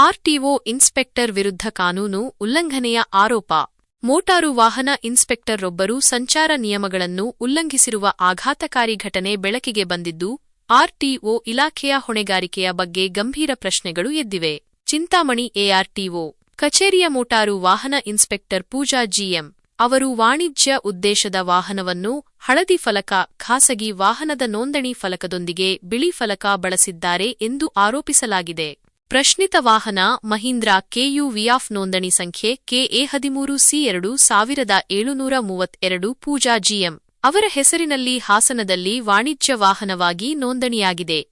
RTO inspector ವಿರುದ್ಧ ಕಾನೂನು ಉಲ್ಲಂಘನೆಯ ಆರೋಪ. ಮೋಟಾರು ವಾಹನ ಇನ್ಸ್ಪೆಕ್ಟರ್ರೊಬ್ಬರು ಸಂಚಾರ ನಿಯಮಗಳನ್ನು ಉಲ್ಲಂಘಿಸಿರುವ ಆಘಾತಕಾರಿ ಘಟನೆ ಬೆಳಕಿಗೆ ಬಂದಿದ್ದು, ಆರ್ಟಿಒ ಇಲಾಖೆಯ ಹೊಣೆಗಾರಿಕೆಯ ಬಗ್ಗೆ ಗಂಭೀರ ಪ್ರಶ್ನೆಗಳು ಎದ್ದಿವೆ. ಚಿಂತಾಮಣಿ ಎಆರ್ಟಿಒ. ಕಚೇರಿಯ ಮೋಟಾರು ವಾಹನ ಇನ್ಸ್ಪೆಕ್ಟರ್ ಪೂಜಾ ಜಿಎಂ ಅವರು ವಾಣಿಜ್ಯ ಉದ್ದೇಶದ ವಾಹನವನ್ನು ಹಳದಿ ಫಲಕ, ಖಾಸಗಿ ವಾಹನದ ನೋಂದಣಿ ಫಲಕದೊಂದಿಗೆ ಬಿಳಿ ಫಲಕ ಬಳಸಿದ್ದಾರೆ ಎಂದು ಆರೋಪಿಸಲಾಗಿದೆ. ಪ್ರಶ್ನಿತ ವಾಹನ ಮಹೀಂದ್ರಾ ಕೆಯು ಆಫ್ ನೋಂದಣಿ ಸಂಖ್ಯೆ ಕೆಎ ಹದಿಮೂರು ಸಿ ಎರಡು ಸಾವಿರದ ಏಳುನೂರ ಮೂವತ್ತೆರಡು ಪೂಜಾ ಜಿಎಂ. ಅವರ ಹೆಸರಿನಲ್ಲಿ ಹಾಸನದಲ್ಲಿ ವಾಣಿಜ್ಯ ವಾಹನವಾಗಿ ನೋಂದಣಿಯಾಗಿದೆ.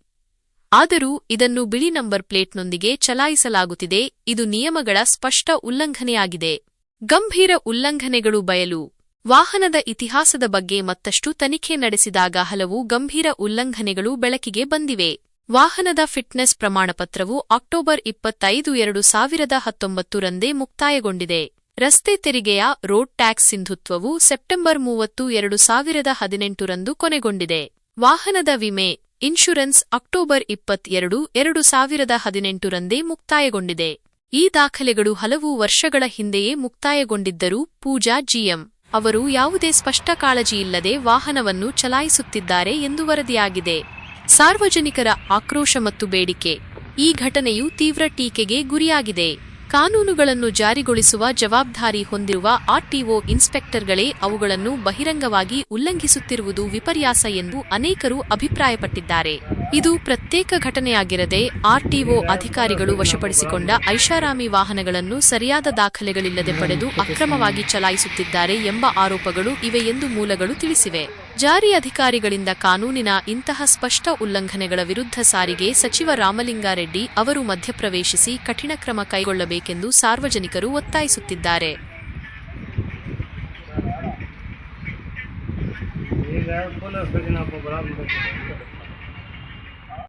ಆದರೂ ಇದನ್ನು ಬಿಳಿ ನಂಬರ್ ಪ್ಲೇಟ್ನೊಂದಿಗೆ ಚಲಾಯಿಸಲಾಗುತ್ತಿದೆ. ಇದು ನಿಯಮಗಳ ಸ್ಪಷ್ಟ ಉಲ್ಲಂಘನೆಯಾಗಿದೆ. ಗಂಭೀರ ಉಲ್ಲಂಘನೆಗಳು ಬಯಲು. ವಾಹನದ ಇತಿಹಾಸದ ಬಗ್ಗೆ ಮತ್ತಷ್ಟು ತನಿಖೆ ನಡೆಸಿದಾಗ ಹಲವು ಗಂಭೀರ ಉಲ್ಲಂಘನೆಗಳು ಬೆಳಕಿಗೆ ಬಂದಿವೆ. ವಾಹನದ ಫಿಟ್ನೆಸ್ ಪ್ರಮಾಣಪತ್ರವು ಅಕ್ಟೋಬರ್ ಇಪ್ಪತ್ತೈದು ಎರಡು ಸಾವಿರದ ಹತ್ತೊಂಬತ್ತು ರಂದೇ ಮುಕ್ತಾಯಗೊಂಡಿದೆ. ರಸ್ತೆ ತೆರಿಗೆಯ ರೋಡ್ ಟ್ಯಾಕ್ಸ್ ಸಿಂಧುತ್ವವು ಸೆಪ್ಟೆಂಬರ್ ಮೂವತ್ತು ಎರಡು ಸಾವಿರದ ಹದಿನೆಂಟರಂದು ಕೊನೆಗೊಂಡಿದೆ. ವಾಹನದ ವಿಮೆ, ಇನ್ಶೂರೆನ್ಸ್ ಅಕ್ಟೋಬರ್ ಇಪ್ಪತ್ತೆರಡು ಎರಡು ಸಾವಿರದ ಹದಿನೆಂಟರಂದೇ ಮುಕ್ತಾಯಗೊಂಡಿದೆ. ಈ ದಾಖಲೆಗಳು ಹಲವು ವರ್ಷಗಳ ಹಿಂದೆಯೇ ಮುಕ್ತಾಯಗೊಂಡಿದ್ದರೂ ಪೂಜಾ ಜಿಎಂ ಅವರು ಯಾವುದೇ ಸ್ಪಷ್ಟ ಕಾಳಜಿಯಿಲ್ಲದೆ ವಾಹನವನ್ನು ಚಲಾಯಿಸುತ್ತಿದ್ದಾರೆ ಎಂದು ವರದಿಯಾಗಿದೆ. ಸಾರ್ವಜನಿಕರ ಆಕ್ರೋಶ ಮತ್ತು ಬೇಡಿಕೆ. ಈ ಘಟನೆಯು ತೀವ್ರ ಟೀಕೆಗೆ ಗುರಿಯಾಗಿದೆ. ಕಾನೂನುಗಳನ್ನು ಜಾರಿಗೊಳಿಸುವ ಜವಾಬ್ದಾರಿ ಹೊಂದಿರುವ ಆರ್ಟಿಒ ಇನ್ಸ್ಪೆಕ್ಟರ್ಗಳೇ ಅವುಗಳನ್ನು ಬಹಿರಂಗವಾಗಿ ಉಲ್ಲಂಘಿಸುತ್ತಿರುವುದು ವಿಪರ್ಯಾಸ ಎಂದು ಅನೇಕರು ಅಭಿಪ್ರಾಯಪಟ್ಟಿದ್ದಾರೆ. ಇದು ಪ್ರತ್ಯೇಕ ಘಟನೆಯಾಗಿರದೆ ಆರ್ಟಿಒ ಅಧಿಕಾರಿಗಳು ವಶಪಡಿಸಿಕೊಂಡ ಐಷಾರಾಮಿ ವಾಹನಗಳನ್ನು ಸರಿಯಾದ ದಾಖಲೆಗಳಿಲ್ಲದೆ ಪಡೆದು ಅಕ್ರಮವಾಗಿ ಚಲಾಯಿಸುತ್ತಿದ್ದಾರೆ ಎಂಬ ಆರೋಪಗಳು ಇವೆ ಎಂದು ಮೂಲಗಳು ತಿಳಿಸಿವೆ. ಜಾರಿ ಅಧಿಕಾರಿಗಳಿಂದ ಕಾನೂನಿನ ಇಂತಹ ಸ್ಪಷ್ಟ ಉಲ್ಲಂಘನೆಗಳ ವಿರುದ್ಧ ಸಾರಿಗೆ ಸಚಿವ ರಾಮಲಿಂಗಾರೆಡ್ಡಿ ಅವರು ಮಧ್ಯಪ್ರವೇಶಿಸಿ ಕಠಿಣ ಕ್ರಮ ಕೈಗೊಳ್ಳಬೇಕೆಂದು ಸಾರ್ವಜನಿಕರು ಒತ್ತಾಯಿಸುತ್ತಿದ್ದಾರೆ.